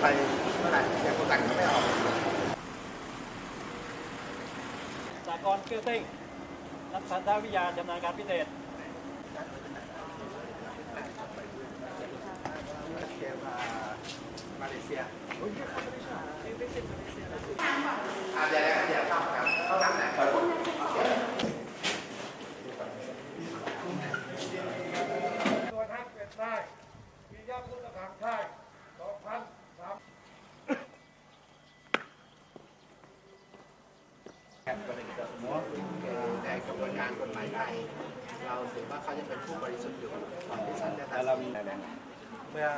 เมื่อไหร่ยังคนต่างก็ไม่ออกสากรณ์เกื้อติ้งนักสันทวิทยาชำนาญการพิเศษ เกมอ่ามาเลเซียอ่าเดี๋ยวเดี๋ยวเข้าครับเข้าทางไหนครับ ตัวทัพเป็นได้มียอดพุทธทางไทยสองพันสาม ในกระบวนการกฎหมายไทยเราถือว่าเขาจะเป็นผู้บริสุทธิ์อยู่ก่อนที่ศาลจะตัดสินเมื่อ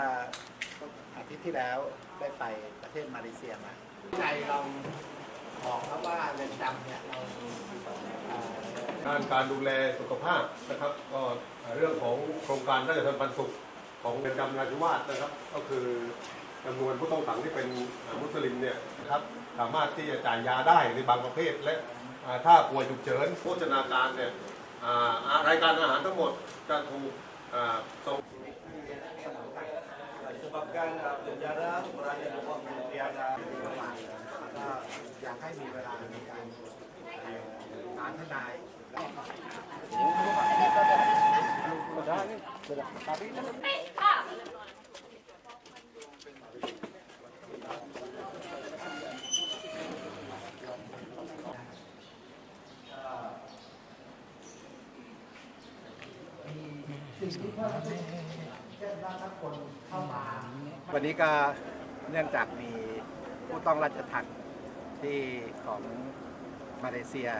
อาทิตย์ที่แล้วได้ไปประเทศมาเลเซียมาใจเราบอกเขาว่าเรือนจำเนี่ยเราเอ่อด้านการดูแลสุขภาพนะครับก็เรื่องของโครงการราชทันปันสุขของเรือนจำนราธิวาสนะครับ ก็คือ จำนวนผู้ต้องขังที่เป็นมุสลิมเนี่ยนะครับสามารถที่จะจ่ายยาได้ในบางประเภท และอ่าถ้าป่วยฉุกเฉินโภชนาการเนี่ยอ่ารายการอาหารทั้งหมดจะถูกอ่าส่ง sebabkan uh, penjara berada di bawah kementerian uh, ก็อยากให้มีเวลาในการเอ่อหาทนาย วันนี้ก็เนื่องจากมีผู้ต้องราชทัณฑ์ที่ของมาเลเซีย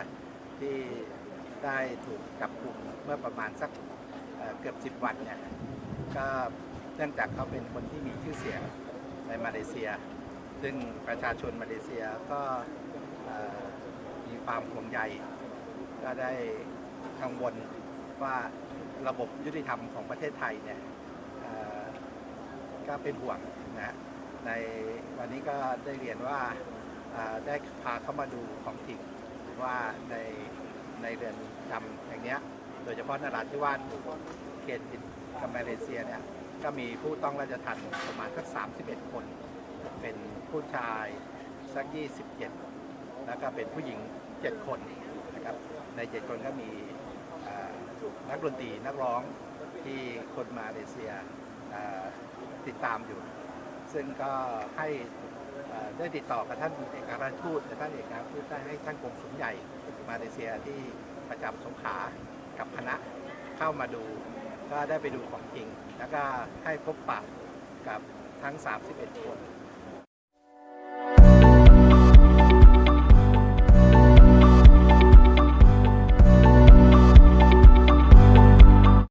ที่ได้ถูกจับกลุ่มเมื่อประมาณสักเเกือบ10วันเนี่ยก็เนื่องจากเขาเป็นคนที่มีชื่อเสียงในมาเลเซีย ซึ่งประชาชนมาเลเซียก็มีความห่วงใยก็ได้กังวล ว่าระบบยุติธรรมของประเทศไทยเนี่ยก็เป็นห่วงนะฮะในวันนี้ก็ได้เรียนว่าได้พาเข้ามาดูของจริงว่าในในเรือนจำอย่างเนี้ย โดยเฉพาะนราธิวาสเขตติดกับมาเลเซียเนี่ยก็มีผู้ต้องราชทัณฑ์ประมาณสัก 31 คน เป็นผู้ชายสัก 27 แล้วก็เป็นผู้หญิง 7 คนนะครับใน 7 คนก็มี นักดนตรีนักร้องที่คนมาเลเซียติดตามอยู่ ซึ่งก็ให้ได้ติดต่อกับท่านเอกอัครราชทูตและท่านเอกอัครราชทูตได้ให้ท่านกงสุลใหญ่มาเลเซียที่ประจำสงขลากับคณะเข้ามาดู ก็ได้ไปดูของจริง แล้วก็ให้พบปะกับทั้ง 31 คน